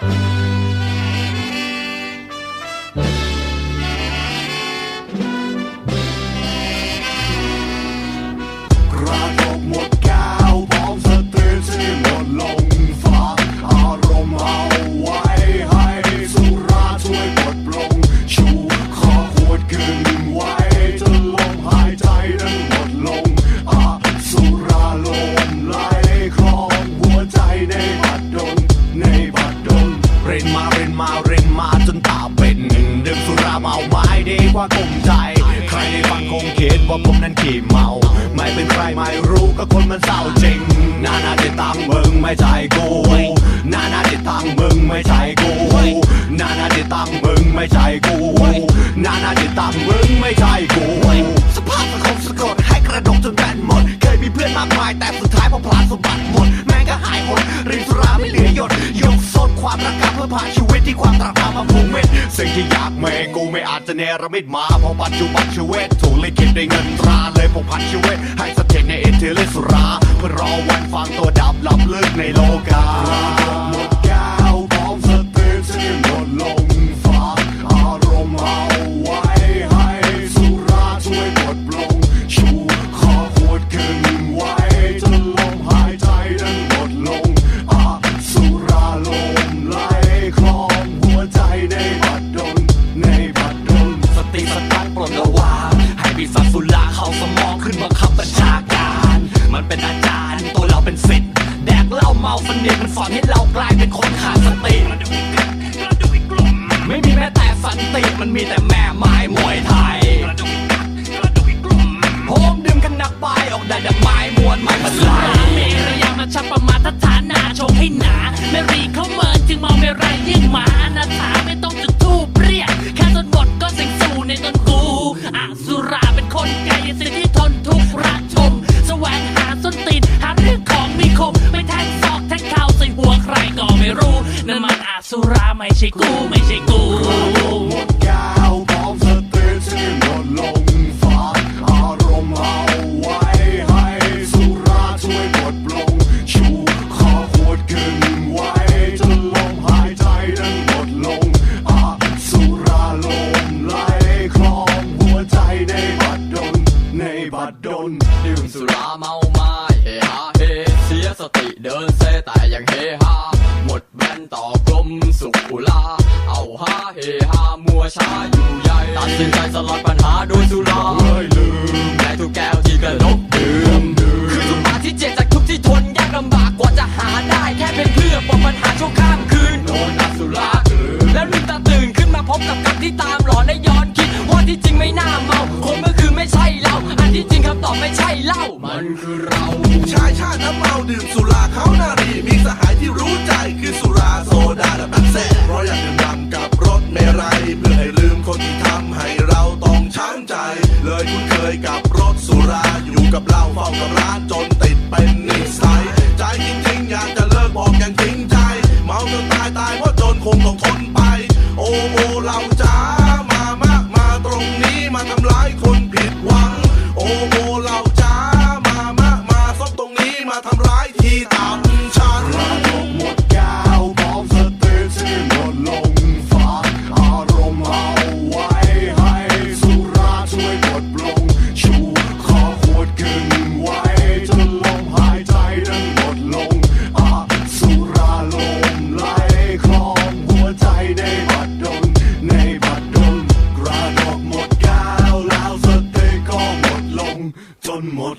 ก ว่ากลมใจ ใครได้ฟังคงคิดว่าผมนั้นขี้เมา ไม่เป็นใครไม่รู้ก็คนมันเศร้าจริง นานาจิตตังมึงไม่ใช่กู นานาจิตตังมึงไม่ใช่กู นานาจิตตังมึงไม่ใช่กู นานาจิตตังมึงไม่ใช่กู สภาพสังคมสะกดให้กระดกจนแบนหมด เคยมีเพื่อนมากมายแต่สุดท้ายพอพลาดสมบัติหมด แม่งก็หายหมดรินสุราไม่เหลือหยด ยกโซนความรักกับเพื่อผ่าชี ความตรากตามมาผูกมิดสิ่งที่อยากเมกูไม่อาจจะเนรมิตมาเพราะปัจจุบันชีวิตถูกลิขิตด้วยเงินตราเลยผูกพันชีวิตให้สถิตในอิทธิฤทธิสุรา เพื่อรอวันฟังตัวดับลับลึกในโลกา เป็นอาจารย์ ตัวเราเป็นสิทธิ์แดกเหล้าเมาฟันเนียมันสอนให้เรากลายเป็นคนขาดสติไม่มีแม้แต่สันติมันมีแต่แม่ไม้มวยไทยผมดื่มกันหนักไปออกได้ดอกไม้มวนไม้มันไหลมีระยะมาชับประมาทฐานนาชงให้หนา สุราไม่ใช่กูไม่ใช่กูหมดแก้วพร้อมสติที่หมดลงฟ้าอารมณ์เอาไว้ให้สุราช่วยปลดปลงชูคอขวดขึ้นไว้จนลมหายใจนั้นหมดลงอาสุราลมไหลคลองหัวใจในบัดดลในบัดดลดื่มสุราเมาไม้เฮฮาเฮเสี ยสติเดินเซแต่ยังเฮฮาหมดแบนต่อกลมสุขุลา เอาฮาเฮฮามัวช้าอยู่ใหญ่ตัดสินใจสลัดปัญหาด้วยสุราเอ้ยลืมในทุกแก้วที่กระดกดื่ม ชายชาติน้ำเมาดื่มสุราเขานารีมีสหายที่รู้ใจคือสุราโซดาและแป๊บเซ่เพราะอยากดื่ม ระด